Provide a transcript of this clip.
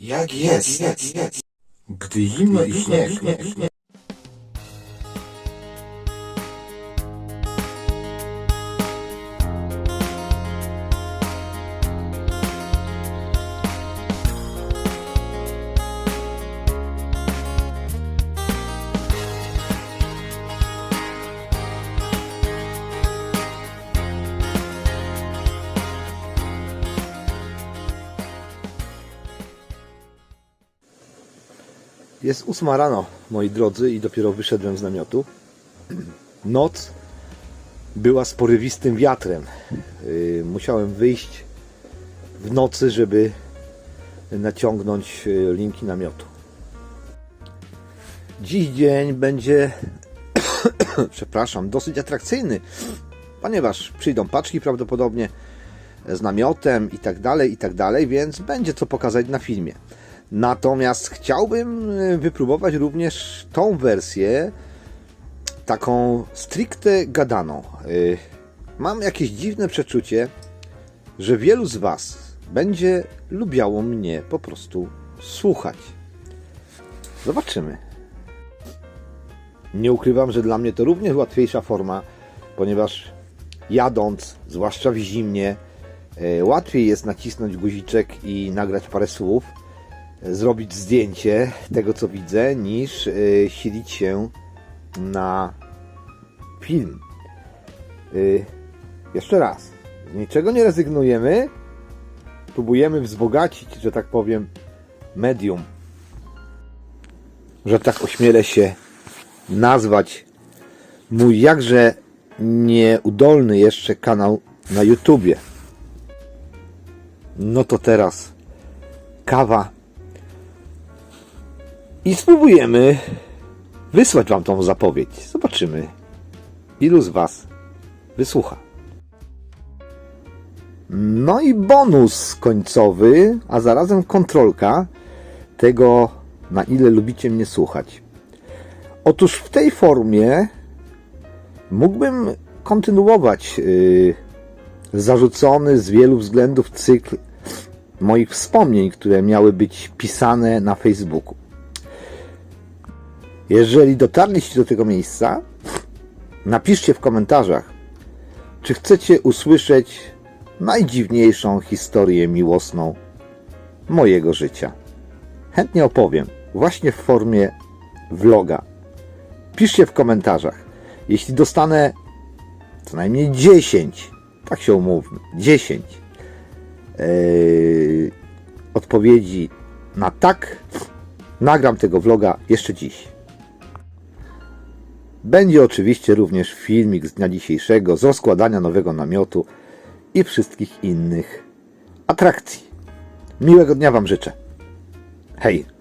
Jak jest, gdy zimno i śnieg. Jest ósma rano, moi drodzy, i dopiero wyszedłem z namiotu. Noc była z porywistym wiatrem. Yy, Musiałem wyjść w nocy, żeby naciągnąć yy, linki namiotu. Dziś dzień będzie, przepraszam, dosyć atrakcyjny, ponieważ przyjdą paczki prawdopodobnie z namiotem i tak dalej, i tak dalej, więc będzie co pokazać na filmie. Natomiast chciałbym y, wypróbować również tą wersję, taką stricte gadaną. Y, Mam jakieś dziwne przeczucie, że wielu z Was będzie lubiało mnie po prostu słuchać. Zobaczymy. Nie ukrywam, że dla mnie to również łatwiejsza forma, ponieważ jadąc, zwłaszcza w zimnie, e, łatwiej jest nacisnąć guziczek i nagrać parę słów, e, zrobić zdjęcie tego, co widzę, niż e, silić się na film. E, Jeszcze raz, z niczego nie rezygnujemy, próbujemy wzbogacić, że tak powiem, medium, że tak ośmielę się nazwać mój jakże nieudolny jeszcze kanał na YouTubie. No to teraz kawa i spróbujemy wysłać Wam tą zapowiedź. Zobaczymy, ilu z Was wysłucha. No i bonus końcowy, a zarazem kontrolka tego, na ile lubicie mnie słuchać. Otóż w tej formie mógłbym kontynuować yy, zarzucony z wielu względów cykl moich wspomnień, które miały być pisane na Facebooku. Jeżeli dotarliście do tego miejsca, napiszcie w komentarzach, czy chcecie usłyszeć najdziwniejszą historię miłosną mojego życia. Chętnie opowiem, właśnie w formie vloga. Piszcie w komentarzach. Jeśli dostanę co najmniej 10, tak się umówmy, 10 yy, odpowiedzi na tak, nagram tego vloga jeszcze dziś. Będzie oczywiście również filmik z dnia dzisiejszego, z rozkładania nowego namiotu i wszystkich innych atrakcji. Miłego dnia Wam życzę. Hej!